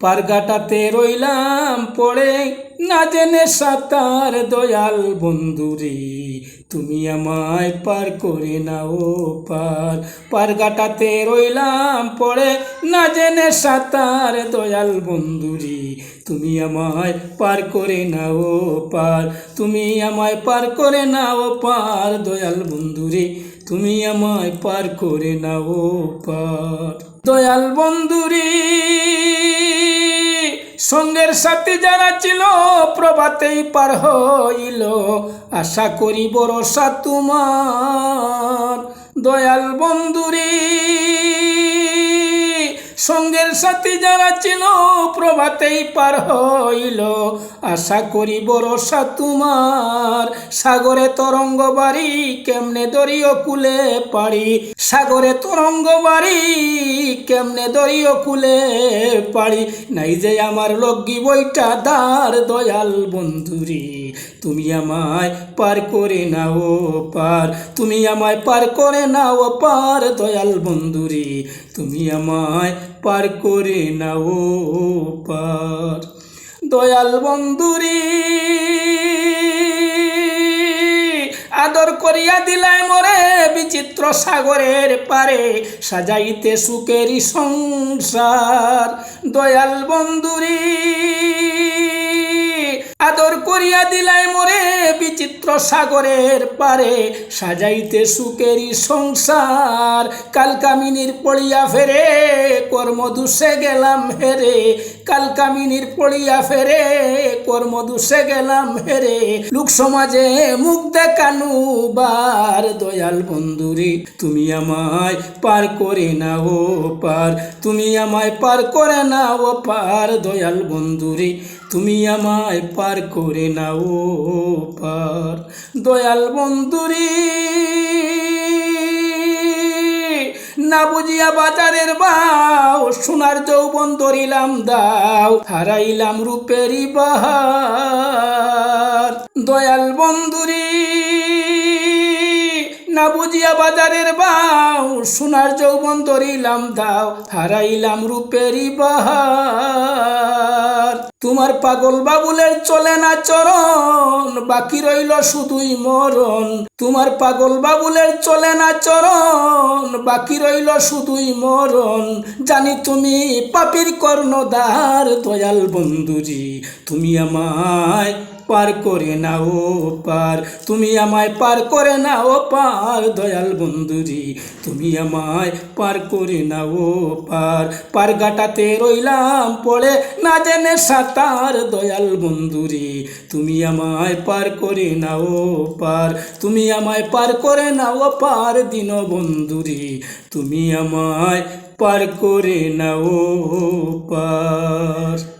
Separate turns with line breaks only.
পারগাটাতে রইলাম পড়ে। না জেনে সাঁতার দয়াল বন্ধুরে, তুমি আমায় পার করে নাও পার। পারগাটাতে রইলাম পড়ে। না জেনে সাঁতার দয়াল বন্ধুরে, তুমি আমায় পার করে নাও পার। তুমি আমায় পার করে নাও পার দয়াল বন্ধুরে তুমি আমায় পার করে নাও, পার। দয়াল বন্ধুরি, সঙ্গের সাথে যারা ছিল, প্রভাতেই পার হইল। আশা করি ভরসা তোমার। দয়াল বন্ধুরে সঙ্গের সাথে যারা ছিল, প্রভাতেই পার হইল। আশা করি ভরসা তোমার। সাগরে তরঙ্গ বাড়ি কেমনে দরিয় কুলে পাড়ি? সাগরে তরঙ্গ বাড়ি কেমনে দরিয় কুলে পাড়ি? নাই যে আমার লগ্গি বইটা, দার দয়াল বন্ধুরে। তুমি আমায় পার করে নাও পার। তুমি আমায় পার করে নাও পার, দয়াল বন্ধুরে। তুমি আমায় পার করে নাও পার। দয়াল বন্ধুরে, আদর করিয়া দিলাই মরে বিচিত্র সাগরের পারে, সাজাইতে সুখেরই সংসার। দয়াল বন্ধুরি আদর করিয়া দিলাই মরে বিচিত্র সাগরের পারে। সাজাইতে সুখেরই সংসার, কালকামিনীর পড়িয়া ফেরে কর্ম দুষে গেলাম হেরে। কালকামিনীর পড়িয়া ফেরে কর্ম দুষে গেলাম হেরে। লোক সমাজে মুখ দেখানু বার, দয়াল বন্ধুরে, তুমি আমায় পার করে না ও পার। তুমি আমায় পার করে না ও পার, দয়াল বন্ধুরে তুমি আমায় পার করে নাও পার। দয়াল বন্ধুরে, না বুঝিয়া বাজারের বাও, সোনার যৌবন ধরিলাম দাও, হারাইলাম রূপেরই বাহার। দয়াল বন্ধুরি বাজারের বাও সোনার যৌবন ধরিলাম দাও, হারাইলাম রূপেরই বাহার। তোমার পাগল বাবুলের চলে না চরণ, বাকি রইল শুধুই মরণ। তোমার পাগল বাবুলের চলে না চরণ, বাকি রইল শুধুই মরণ। জানি তুমি পাপির কর্ণদার দয়াল বন্ধুজি, তুমি আমায় পার করে নাও, পার। তুমি আমায় পার করে নাও, পার। দয়াল বন্ধুরি তুমি আমায় পার করে নাও, পার। পার গাটাতে রইলাম পড়ে, না জেনে সাঁতার। দয়াল বন্ধুরি তুমি আমায় পার করে নাও, পার। তুমি আমায় পার করে নাও, পার। দিন বন্ধুরি তুমি আমায় পার করে নাও, পার।